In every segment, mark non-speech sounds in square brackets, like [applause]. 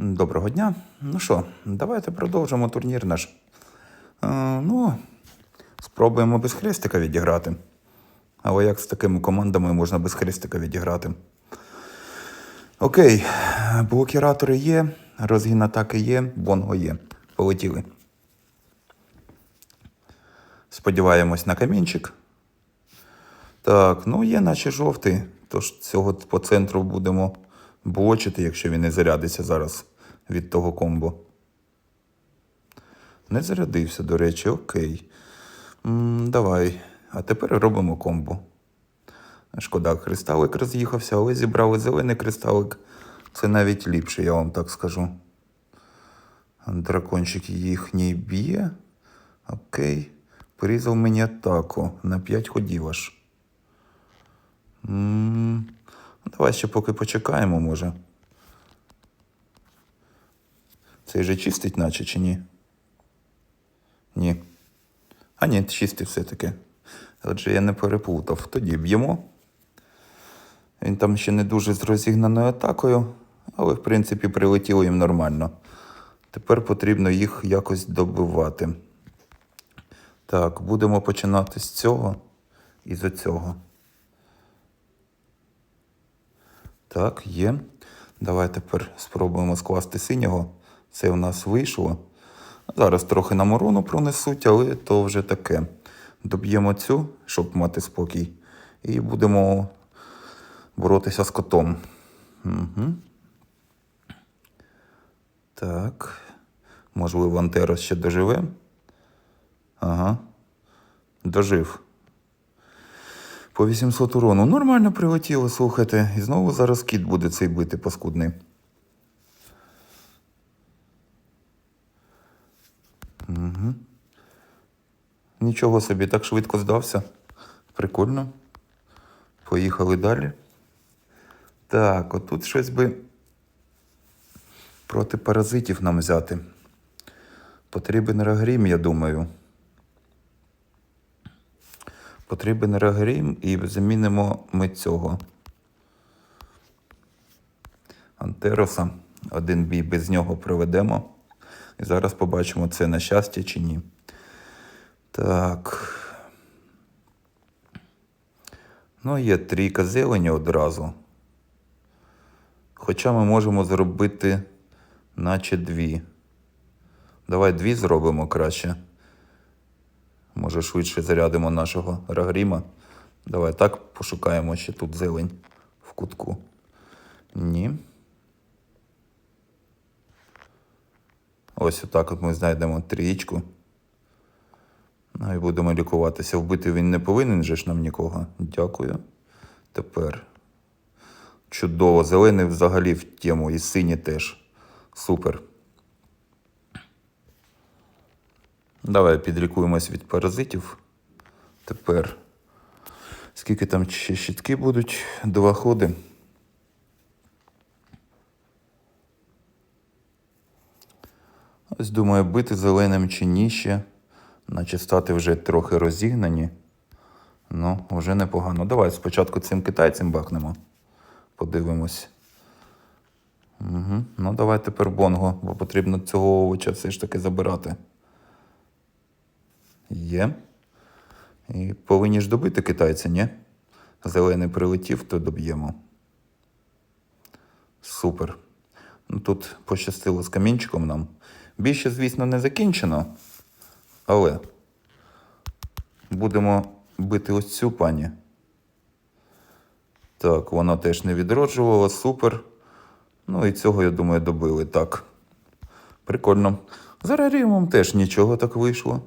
Доброго дня. Ну що, давайте продовжимо турнір наш. Е, ну, спробуємо без хрестика відіграти. Але як з такими командами можна без хрестика відіграти? Окей, блокіратори є, розгін атаки є, бонго є. Полетіли. Сподіваємось на камінчик. Так, ну є наче жовтий, тож цього по центру будемо блочити, якщо він не зарядиться зараз від того комбо. Не зарядився, до речі, окей. м давай. А тепер робимо комбо. Шкода, кристалик роз'їхався, але зібрали зелений кристалик. Це навіть ліпше, я вам так скажу. Дракончик їхній б'є. Окей. Порізав мені атаку на 5 ходів аж. м Давай ще поки почекаємо, може. Цей же чистить, наче чи ні? Ні. А ні, чистий все-таки. Отже, я не переплутав. Тоді б'ємо. Він там ще не дуже з розігнаною атакою, але в принципі прилетіло їм нормально. Тепер потрібно їх якось добивати. Так, будемо починати з цього і з цього. Так, є. Давай тепер спробуємо скласти синього. Це в нас вийшло. Зараз трохи нам урону пронесуть, але то вже таке. Доб'ємо цю, щоб мати спокій. І будемо боротися з котом. Угу. Так. Можливо, Антерос ще доживе. Ага. Дожив. По 800 урону. Нормально прилетіло, слухайте. І знову зараз кіт буде цей бити паскудний. Угу. Нічого собі, так швидко здався. Прикольно. Поїхали далі. Так, отут щось би проти паразитів нам взяти. Потрібен рагрім, я думаю. Потрібен рагрім і замінимо ми цього. Антероса. Один бій без нього проведемо. І зараз побачимо, це на щастя чи ні. Так. Ну, є трійка зелені одразу. Хоча ми можемо зробити, наче дві. Давай дві зробимо краще. Може, швидше зарядимо нашого рагріма. Давай так пошукаємо ще тут зелень в кутку. Ні. Ось отак от ми знайдемо трієчку. Ну і будемо лікуватися. Вбити він не повинен же ж нам нікого. Дякую. Тепер. Чудово, зелений взагалі в тему, і синій теж. Супер. Давай підлікуємось від паразитів. Тепер. Скільки там ще щитки будуть? Два ходи. Ось думаю, бити зеленим чи ні ще. Наче стати вже трохи розігнані. Ну, вже непогано. Давай спочатку цим китайцям бахнемо. Подивимось. Угу. Ну, давай тепер бонго, бо потрібно цього овоча все ж таки забирати. Є. І повинні ж добити китайця, ні? Зелений прилетів, то доб'ємо. Супер. Ну, тут пощастило з камінчиком нам. Більше, звісно, не закінчено. Але будемо бити ось цю пані. Так, вона теж не відроджувала, супер. Ну і цього, я думаю, добили. Так. Прикольно. За раріумом теж нічого так вийшло.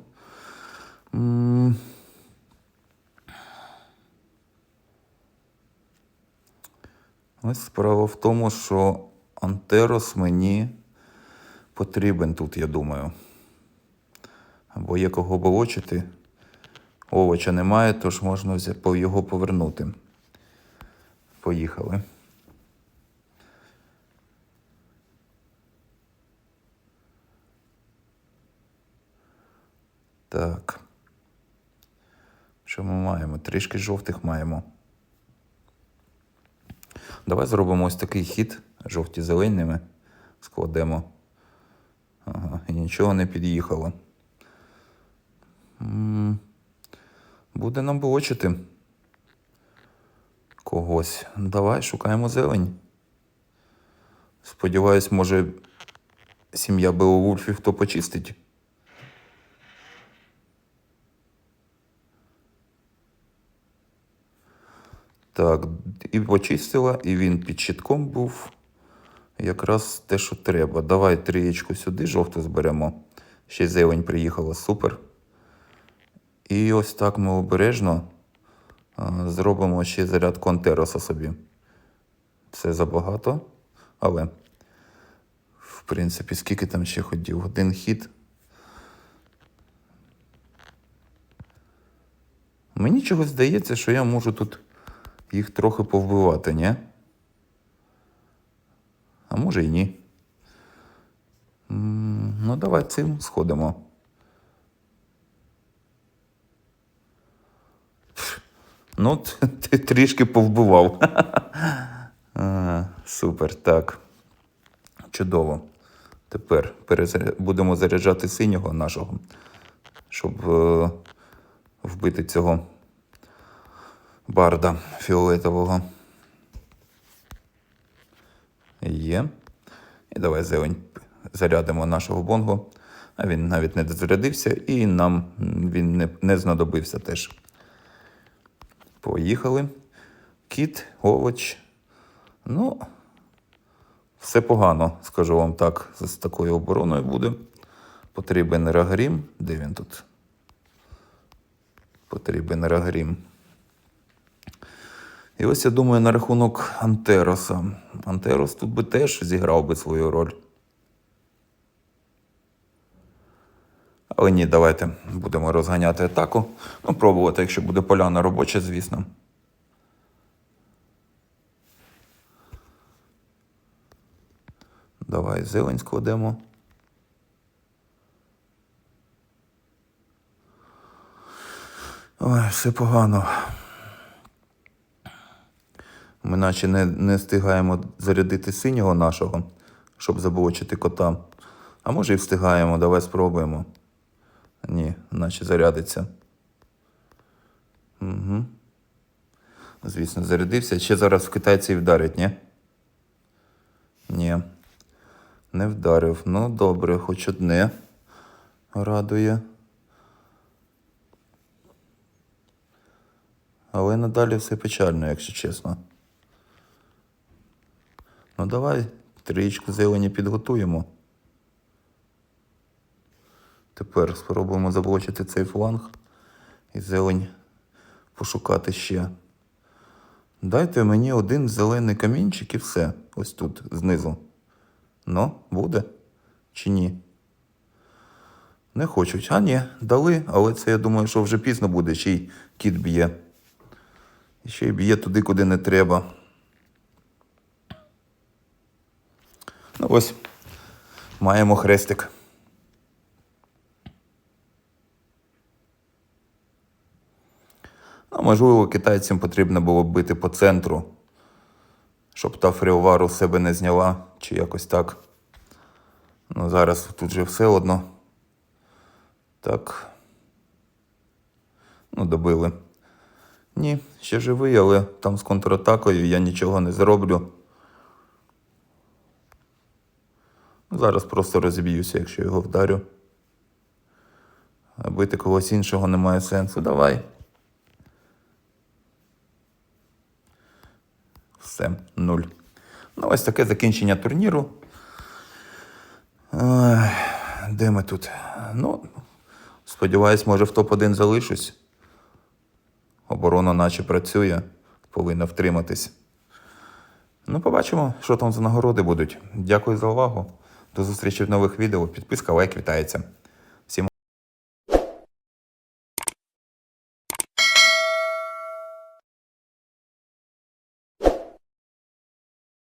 Ось справа в тому, що Антерос мені потрібен тут, я думаю. Або є кого болочити. Овоча немає, тож можна його повернути. Поїхали. Так. Що ми маємо? Трішки жовтих маємо. Давай зробимо ось такий хід жовті зеленими. складемо. Ага, і нічого не під'їхало. Буде нам блочити когось. Давай шукаємо зелень. Сподіваюсь, може, сім'я Беовульфів хто почистить. Так, і почистила, і він під щитком був. Якраз те, що треба. Давай трієчку сюди, жовту зберемо. Ще зелень приїхала, супер. І ось так ми обережно зробимо ще зарядку Антероса собі. Це забагато, але, в принципі, скільки там ще ходів? Один хід. Мені чогось здається, що я можу тут їх трохи повбивати, ні? А може і ні. Ну, давай цим сходимо. Ну, ти трішки повбивав. [laughs] Супер, так. Чудово. Тепер будемо заряджати синього нашого, щоб е, вбити цього барда фіолетового. Є. І давай зелень зарядимо нашого бонго. А він навіть не дозарядився, і нам він не, не знадобився теж. Поїхали. Кіт, овоч. Ну, все погано, скажу вам так, з такою обороною буде. Потрібен рагрім. Де він тут? Потрібен рагрім. І ось я думаю на рахунок Антероса. Антерос тут би теж зіграв би свою роль. Але ні, давайте будемо розганяти атаку. Ну, пробувати, якщо буде поляна робоча, звісно. Давай зелень складемо. Ой, все погано. Ми наче не, не встигаємо зарядити синього нашого, щоб заблочити кота. А може і встигаємо, давай спробуємо. Ні, наче зарядиться. Угу. Звісно, зарядився. Ще зараз в китайці вдарять, ні? Ні. Не вдарив. Ну, добре, хоч одне радує. Але надалі все печально, якщо чесно. Давай трієчку зелені підготуємо. Тепер спробуємо заблочити цей фланг і зелень пошукати ще. Дайте мені один зелений камінчик і все. Ось тут, знизу. Ну, буде чи ні? Не хочуть. А ні, дали, але це я думаю, що вже пізно буде, ще й кіт б'є. І ще й б'є туди, куди не треба. Ну ось, маємо хрестик. Ну, можливо, китайцям потрібно було бити по центру, щоб та фріовару себе не зняла, чи якось так. Ну, зараз тут же все одно. Так. Ну, добили. Ні, ще живий, але там з контратакою я нічого не зроблю. Зараз просто розіб'юся, якщо його вдарю. А бити когось іншого немає сенсу. Давай. Все, нуль. Ну, ось таке закінчення турніру. Де ми тут? Ну, сподіваюсь, може в топ-1 залишусь. Оборона наче працює, повинна втриматись. Ну, побачимо, що там за нагороди будуть. Дякую за увагу. До зустрічі в нових відео. Підписка, лайк вітається.